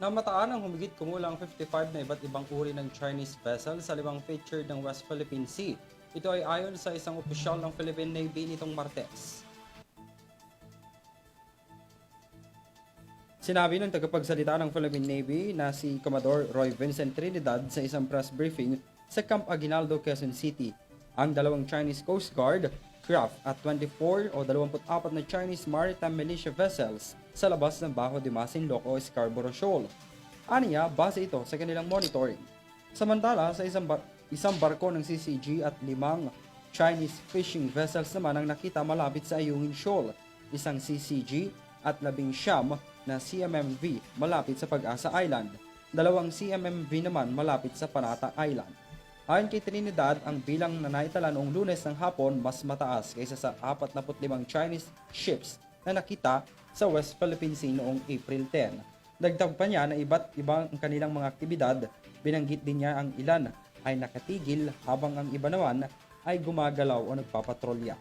Namataan ang humigit kumulang 55 na iba't ibang uri ng Chinese vessel sa limang featured ng West Philippine Sea. Ito ay ayon sa isang opisyal ng Philippine Navy nitong Martes. Sinabi ng tagapagsalita ng Philippine Navy na si Commodore Roy Vincent Trinidad sa isang press briefing sa Camp Aguinaldo, Quezon City. Ang dalawang Chinese Coast Guard craft at 24 o 24 na Chinese maritime militia vessels sa labas ng Bajo de Masinloc o Scarborough Shoal. Aniya, base ito sa kanilang monitoring. Samantala, sa isang, bar- isang barko ng CCG at limang Chinese fishing vessels naman ang nakita malapit sa Ayungin Shoal, isang CCG at labing siyam na CMMV malapit sa Pag-asa Island, dalawang CMMV naman malapit sa Panata Island. Ayon kay Trinidad, ang bilang na naitala noong lunes ng hapon mas mataas kaysa sa 45 Chinese ships na nakita sa West Philippine Sea noong April 10. Dagdag pa niya na iba't ibang ang kanilang mga aktibidad, binanggit din niya ang ilan ay nakatigil habang ang iba naman ay gumagalaw o nagpapatrolya.